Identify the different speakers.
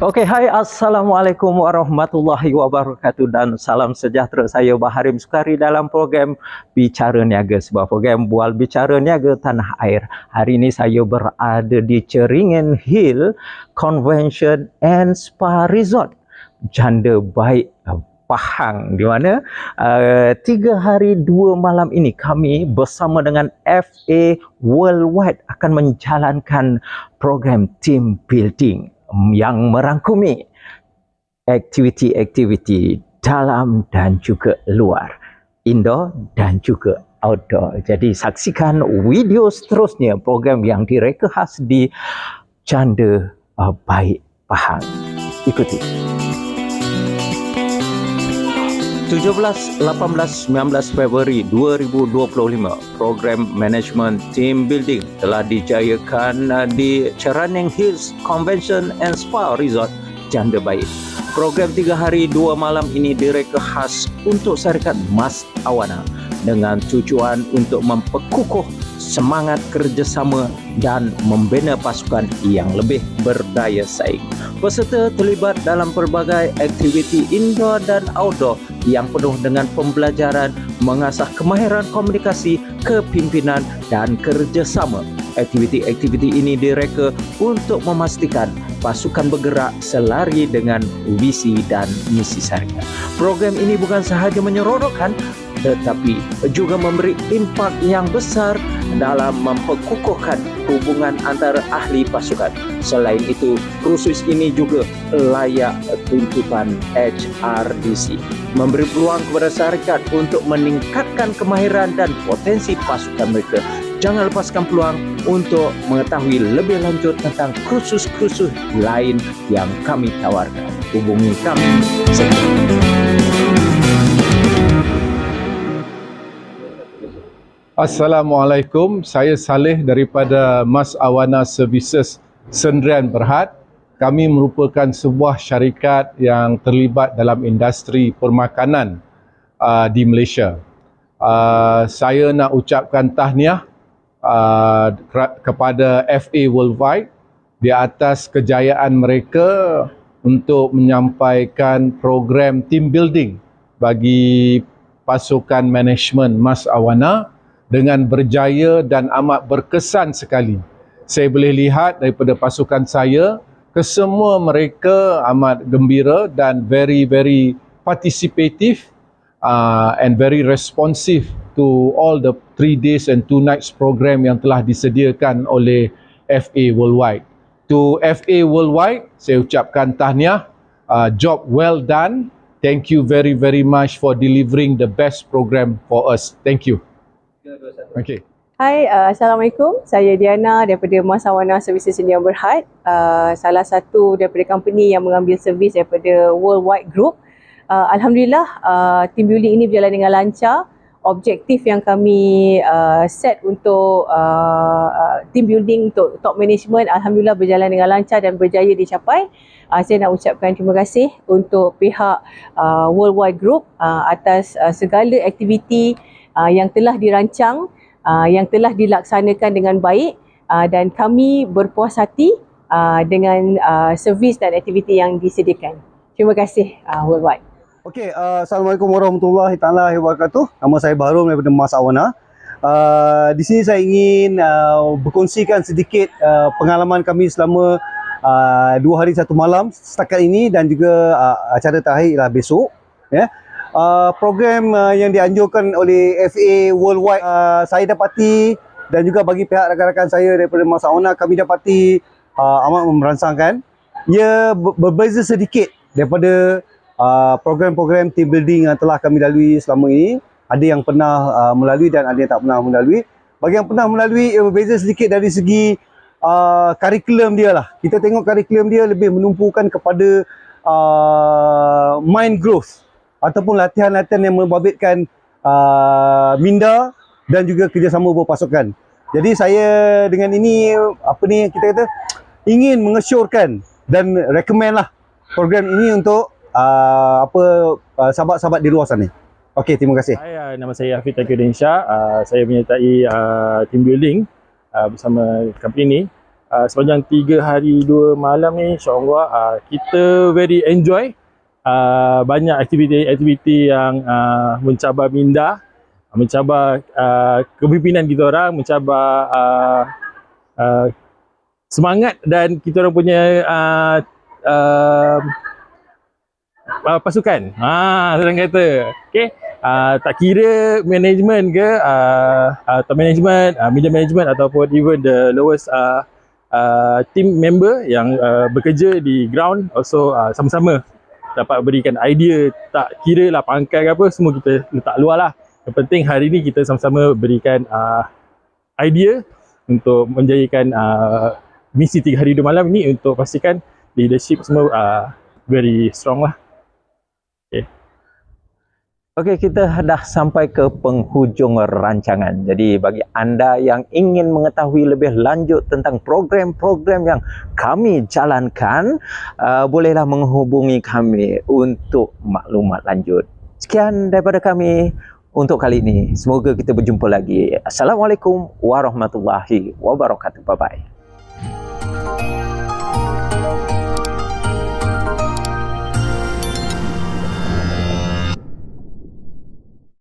Speaker 1: Okey, hai Assalamualaikum warahmatullahi wabarakatuh dan salam sejahtera. Saya Baharim Sukari dalam program Bicara Niaga, sebuah program bual bicara niaga tanah air. Hari ini saya berada di Ceringin Hill Convention and Spa Resort. Janda baik Pahang di mana uh, tiga hari dua malam ini kami bersama dengan FA Worldwide akan menjalankan program team building yang merangkumi aktiviti-aktiviti dalam dan juga luar, indoor dan juga outdoor. Jadi saksikan video seterusnya program yang direka khas di Janda uh, Baik Pahang. Ikuti. 17, 18, 19 Februari 2025 program management team building telah dijayakan di Cheraning Hills Convention and Spa Resort Janda Baik. Program tiga hari dua malam ini direka khas untuk syarikat Mas Awana dengan tujuan untuk memperkukuh semangat kerjasama dan membina pasukan yang lebih berdaya saing. Peserta terlibat dalam pelbagai aktiviti indoor dan outdoor yang penuh dengan pembelajaran mengasah kemahiran komunikasi, kepimpinan dan kerjasama. Aktiviti-aktiviti ini direka untuk memastikan pasukan bergerak selari dengan visi dan misi syarikat. Program ini bukan sahaja menyeronokkan tetapi juga memberi impak yang besar dalam memperkukuhkan hubungan antara ahli pasukan. Selain itu, kursus ini juga layak tuntutan HRDC. Memberi peluang kepada syarikat untuk meningkatkan kemahiran dan potensi pasukan mereka. Jangan lepaskan peluang untuk mengetahui lebih lanjut tentang kursus-kursus lain yang kami tawarkan. Hubungi kami segera.
Speaker 2: Assalamualaikum, saya Saleh daripada Mas Awana Services Sendirian Berhad. Kami merupakan sebuah syarikat yang terlibat dalam industri permakanan uh, di Malaysia. Uh, saya nak ucapkan tahniah uh, kepada FA Worldwide di atas kejayaan mereka untuk menyampaikan program team building bagi pasukan management Mas Awana dengan berjaya dan amat berkesan sekali. Saya boleh lihat daripada pasukan saya, kesemua mereka amat gembira dan very very participative uh, and very responsive to all the three days and two nights program yang telah disediakan oleh FA Worldwide. To FA Worldwide, saya ucapkan tahniah, uh, job well done. Thank you very very much for delivering the best program for us. Thank you.
Speaker 3: Okay. Hai, uh, Assalamualaikum. Saya Diana daripada Masawana Services India Berhad. Uh, salah satu daripada company yang mengambil servis daripada Worldwide Group. Uh, Alhamdulillah, uh, team building ini berjalan dengan lancar. Objektif yang kami uh, set untuk uh, uh, team building untuk top management Alhamdulillah berjalan dengan lancar dan berjaya dicapai. Uh, saya nak ucapkan terima kasih untuk pihak uh, Worldwide Group uh, atas uh, segala aktiviti uh, yang telah dirancang, uh, yang telah dilaksanakan dengan baik uh, dan kami berpuas hati uh, dengan uh, servis dan aktiviti yang disediakan. Terima kasih uh, Worldwide.
Speaker 4: Okey, uh, Assalamualaikum warahmatullahi taala wabarakatuh. Nama saya Baharum daripada Mas Awana. Uh, di sini saya ingin uh, berkongsikan sedikit uh, pengalaman kami selama uh, dua hari satu malam setakat ini dan juga uh, acara terakhir ialah besok. Ya. Yeah uh, program uh, yang dianjurkan oleh FA Worldwide uh, saya dapati dan juga bagi pihak rakan-rakan saya daripada Masa Ona kami dapati uh, amat merangsangkan. Ia berbeza sedikit daripada uh, program-program team building yang telah kami lalui selama ini. Ada yang pernah uh, melalui dan ada yang tak pernah melalui. Bagi yang pernah melalui ia berbeza sedikit dari segi uh, kurikulum dia lah. Kita tengok kurikulum dia lebih menumpukan kepada uh, mind growth ataupun latihan-latihan yang membabitkan uh, minda dan juga kerjasama berpasukan. Jadi saya dengan ini apa ni kita kata ingin mengesyorkan dan recommend lah program ini untuk uh, apa uh, sahabat-sahabat di luar sana. Okey, terima kasih.
Speaker 5: Hai, nama saya Hafiz Takiuddin Shah. Uh, saya menyertai uh, team building uh, bersama company ini. uh, sepanjang tiga hari dua malam ni insyaAllah uh, kita very enjoy uh, banyak aktiviti-aktiviti yang uh, mencabar minda mencabar uh, kepimpinan kita orang mencabar uh, uh, semangat dan kita orang punya uh, uh, pasukan. Ha, senang kata. Okey. Uh, tak kira management ke uh, atau management, uh, media management ataupun even the lowest uh, uh, team member yang uh, bekerja di ground also uh, sama-sama dapat berikan idea tak kira lah pangkat ke apa semua kita letak luar lah yang penting hari ni kita sama-sama berikan uh, idea untuk menjayakan uh, misi tiga hari dua malam ni untuk pastikan leadership semua uh, very strong lah.
Speaker 1: Okey, kita dah sampai ke penghujung rancangan. Jadi bagi anda yang ingin mengetahui lebih lanjut tentang program-program yang kami jalankan, uh, bolehlah menghubungi kami untuk maklumat lanjut. Sekian daripada kami untuk kali ini. Semoga kita berjumpa lagi. Assalamualaikum warahmatullahi wabarakatuh. Bye bye.